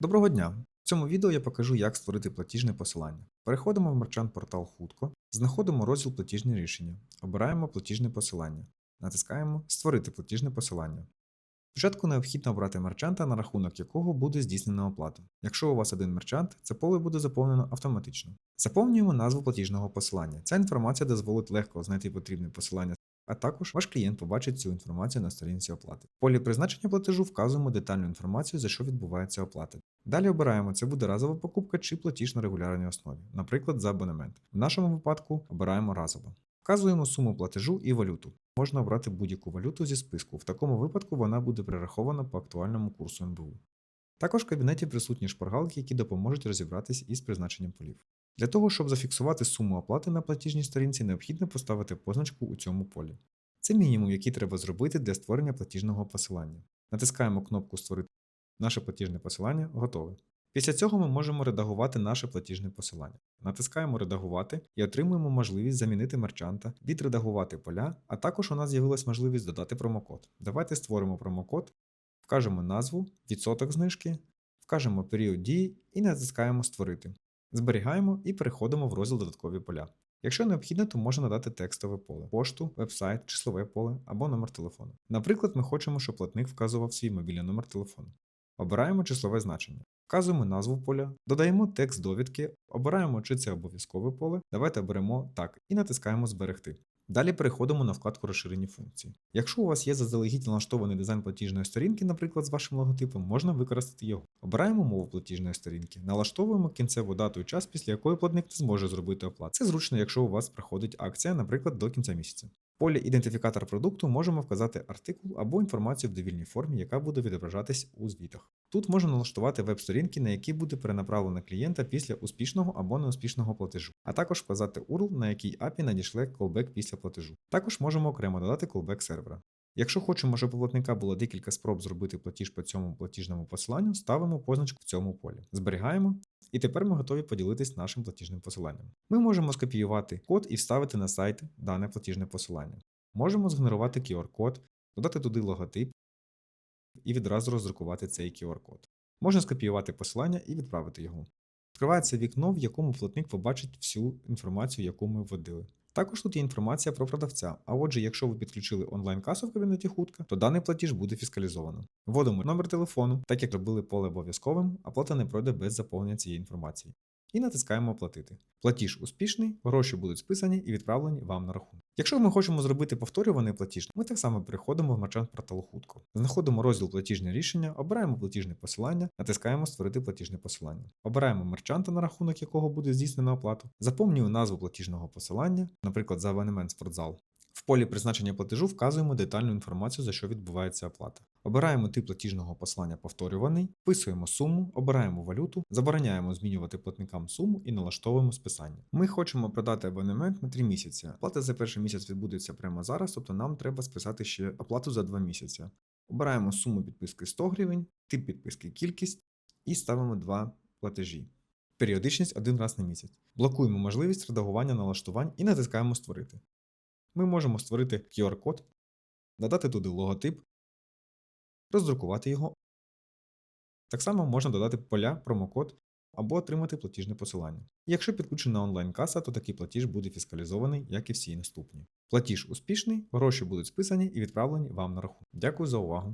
Доброго дня! В цьому відео я покажу, як створити платіжне посилання. Переходимо в мерчант портал хутко, знаходимо розділ платіжні рішення, обираємо платіжне посилання, натискаємо Створити платіжне посилання. Спочатку необхідно обрати мерчанта, на рахунок якого буде здійснена оплата. Якщо у вас один мерчант, це поле буде заповнено автоматично. Заповнюємо назву платіжного посилання. Ця інформація дозволить легко знайти потрібне посилання а також ваш клієнт побачить цю інформацію на сторінці оплати. В полі призначення платежу вказуємо детальну інформацію, за що відбувається оплата. Далі обираємо, це буде разова покупка чи платіж на регулярній основі, наприклад, за абонемент. В нашому випадку обираємо разово. Вказуємо суму платежу і валюту. Можна обрати будь-яку валюту зі списку. В такому випадку вона буде перерахована по актуальному курсу НБУ. Також в кабінеті присутні шпаргалки, які допоможуть розібратись із призначенням полів. Для того, щоб зафіксувати суму оплати на платіжній сторінці, необхідно поставити позначку у цьому полі. Це мінімум, який треба зробити для створення платіжного посилання. Натискаємо кнопку Створити наше платіжне посилання готове. Після цього ми можемо редагувати наше платіжне посилання. Натискаємо Редагувати і отримуємо можливість замінити мерчанта, відредагувати поля, а також у нас з'явилась можливість додати промокод. Давайте створимо промокод, вкажемо назву, відсоток знижки, вкажемо період дії і натискаємо Створити. Зберігаємо і переходимо в розділ Додаткові поля. Якщо необхідно, то можна надати текстове поле, пошту, вебсайт, числове поле або номер телефону. Наприклад, ми хочемо, щоб платник вказував свій мобільний номер телефону. Обираємо числове значення, вказуємо назву поля, додаємо текст довідки, обираємо, чи це обов'язкове поле. Давайте оберемо так і натискаємо Зберегти. Далі переходимо на вкладку розширені функції. Якщо у вас є заздалегідь налаштований дизайн платіжної сторінки, наприклад, з вашим логотипом, можна використати його. Обираємо мову платіжної сторінки, налаштовуємо кінцеву дату і час, після якої платник не зможе зробити оплату. Це зручно, якщо у вас проходить акція, наприклад, до кінця місяця. В полі ідентифікатор продукту можемо вказати артикул або інформацію в довільній формі, яка буде відображатись у звітах. Тут можна налаштувати веб-сторінки, на які буде перенаправлено клієнта після успішного або неуспішного платежу, а також вказати URL, на який API надійшли колбек після платежу. Також можемо окремо додати колбек сервера. Якщо хочемо, щоб у платника було декілька спроб зробити платіж по цьому платіжному посиланню, ставимо позначку в цьому полі. Зберігаємо. І тепер ми готові поділитись нашим платіжним посиланням. Ми можемо скопіювати код і вставити на сайт дане платіжне посилання. Можемо згенерувати QR-код, додати туди логотип і відразу роздрукувати цей QR-код. Можна скопіювати посилання і відправити його. Відкривається вікно, в якому платник побачить всю інформацію, яку ми вводили. Також тут є інформація про продавця. А отже, якщо ви підключили онлайн-касу в кабінеті хутка, то даний платіж буде фіскалізовано. Вводимо номер телефону, так як робили поле обов'язковим, а плата не пройде без заповнення цієї інформації. І натискаємо Оплатити. Платіж успішний, гроші будуть списані і відправлені вам на рахунок. Якщо ми хочемо зробити повторюваний платіж, ми так само переходимо в мерчант порталу хутко. Знаходимо розділ платіжне рішення, обираємо платіжне посилання, натискаємо Створити платіжне посилання. Обираємо мерчанта, на рахунок якого буде здійснена оплату, заповнюю назву платіжного посилання, наприклад, за абонемент спортзал. В полі призначення платежу вказуємо детальну інформацію, за що відбувається оплата. Обираємо тип платіжного послання повторюваний, вписуємо суму, обираємо валюту, забороняємо змінювати платникам суму і налаштовуємо списання. Ми хочемо продати абонемент на 3 місяці. Оплата за перший місяць відбудеться прямо зараз, тобто нам треба списати ще оплату за 2 місяці. Обираємо суму підписки 100 гривень, тип підписки кількість і ставимо 2 платежі. Періодичність один раз на місяць. Блокуємо можливість редагування налаштувань і натискаємо Створити. Ми можемо створити QR-код, додати туди логотип, роздрукувати його. Так само можна додати поля, промокод або отримати платіжне посилання. Якщо підключена онлайн-каса, то такий платіж буде фіскалізований, як і всі наступні. Платіж успішний, гроші будуть списані і відправлені вам на рахунок. Дякую за увагу!